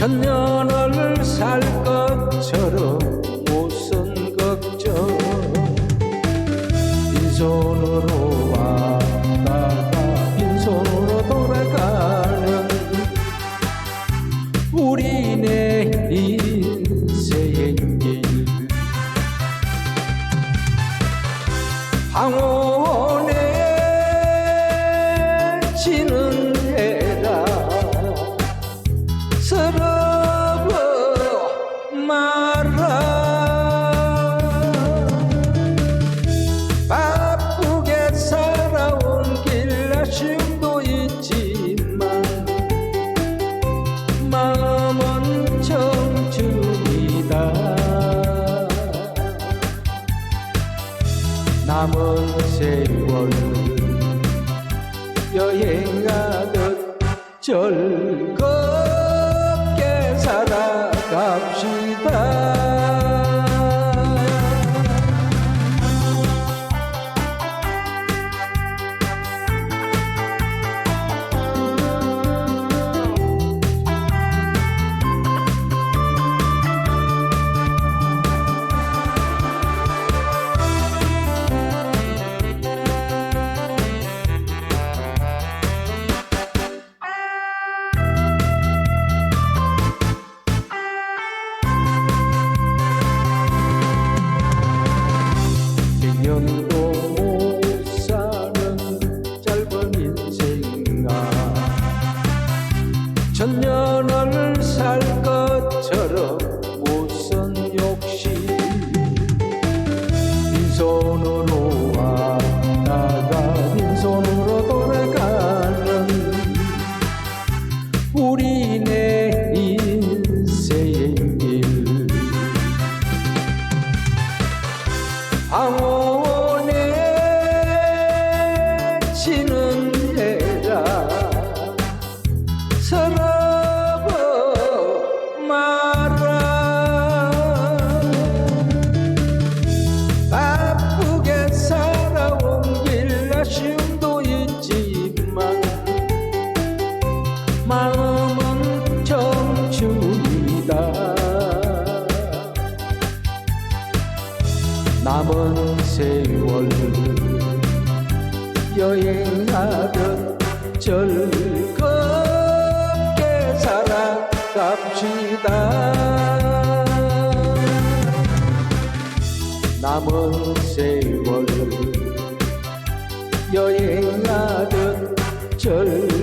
천년을 살 것처럼 무슨 걱정 빈손으로 왔다가 빈손으로 돌아가는 우리네 인생길. 방언에 지는 남은 세월 여행하듯 즐겁게 살아갑시다 천년을 살 것처럼 무슨 욕심. 빈손으로 왔다가 빈손으로 돌아가는 우리네 인생길. 방언에 지는 해라. 서러 마음은 청춘이다. 남은 세월 여행하듯 즐겁게 살아갑시다. 남은 세월 여행하듯 즐겁게